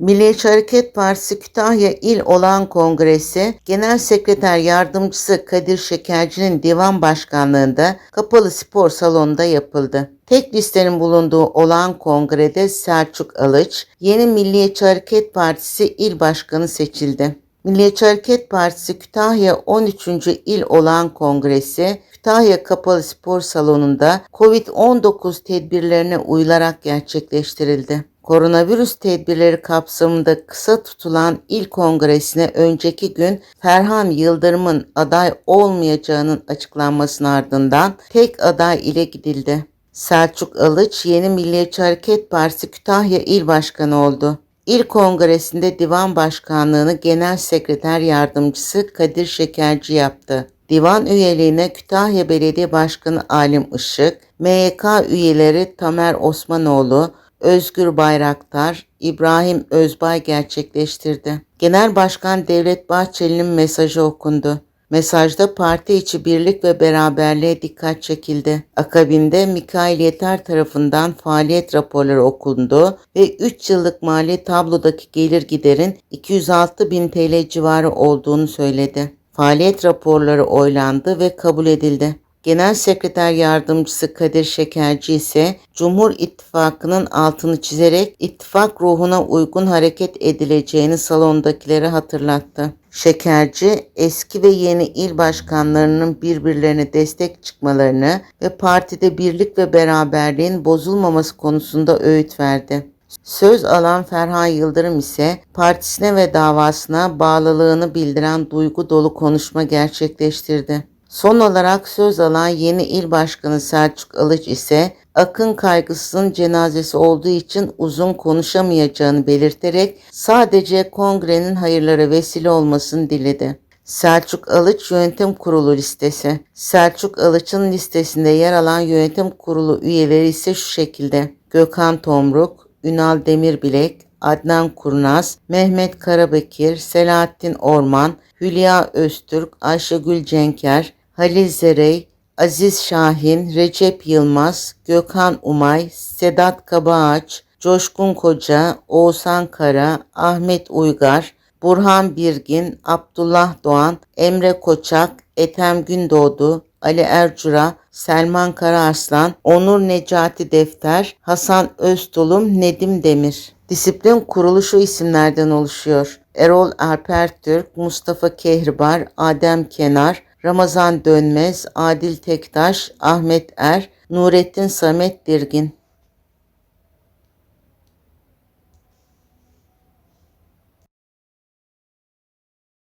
Milliyetçi Hareket Partisi Kütahya İl Olağan Kongresi Genel Sekreter Yardımcısı Kadir Şekerci'nin divan başkanlığında kapalı spor salonunda yapıldı. Tek listenin bulunduğu olağan kongrede Selçuk Alıç, yeni Milliyetçi Hareket Partisi İl Başkanı seçildi. Milliyetçi Hareket Partisi Kütahya 13. İl Olağan Kongresi Kütahya Kapalı Spor Salonu'nda COVID-19 tedbirlerine uyularak gerçekleştirildi. Koronavirüs tedbirleri kapsamında kısa tutulan il kongresine önceki gün Ferhan Yıldırım'ın aday olmayacağının açıklanmasının ardından tek aday ile gidildi. Selçuk Alıç yeni Milliyetçi Hareket Partisi Kütahya İl Başkanı oldu. İl Kongresi'nde divan başkanlığını Genel Sekreter Yardımcısı Kadir Şekerci yaptı. Divan üyeliğine Kütahya Belediye Başkanı Alim Işık, MYK üyeleri Tamer Osmanoğlu, Özgür Bayraktar, İbrahim Özbay gerçekleştirdi. Genel Başkan Devlet Bahçeli'nin mesajı okundu. Mesajda parti içi birlik ve beraberliğe dikkat çekildi. Akabinde Mikail Yeter tarafından faaliyet raporları okundu ve 3 yıllık mali tablodaki gelir giderin 206 bin TL civarı olduğunu söyledi. Faaliyet raporları oylandı ve kabul edildi. Genel Sekreter Yardımcısı Kadir Şekerci ise Cumhur İttifakı'nın altını çizerek ittifak ruhuna uygun hareket edileceğini salondakilere hatırlattı. Şekerci eski ve yeni il başkanlarının birbirlerine destek çıkmalarını ve partide birlik ve beraberliğin bozulmaması konusunda öğüt verdi. Söz alan Ferhan Yıldırım ise partisine ve davasına bağlılığını bildiren duygu dolu konuşma gerçekleştirdi. Son olarak söz alan yeni il başkanı Selçuk Alıç ise Akın kaygısının cenazesi olduğu için uzun konuşamayacağını belirterek sadece kongrenin hayırlara vesile olmasını diledi. Selçuk Alıç Yönetim Kurulu listesi. Selçuk Alıç'ın listesinde yer alan yönetim kurulu üyeleri ise şu şekilde. Gökhan Tomruk, Ünal Demirbilek, Adnan Kurnaz, Mehmet Karabekir, Selahattin Orman, Hülya Öztürk, Ayşegül Cenker, Halil Zerey, Aziz Şahin, Recep Yılmaz, Gökhan Umay, Sedat Kabaağaç, Coşkun Koca, Oğuzhan Kara, Ahmet Uygar, Burhan Birgin, Abdullah Doğan, Emre Koçak, Ethem Gündoğdu, Ali Ercura, Selman Karaaslan, Onur Necati Defter, Hasan Öztulum, Nedim Demir. Disiplin kurulu şu isimlerden oluşuyor. Erol Alper Türk, Mustafa Kehribar, Adem Kenar, Ramazan Dönmez, Adil Tektaş, Ahmet Er, Nurettin Samet Dirgin.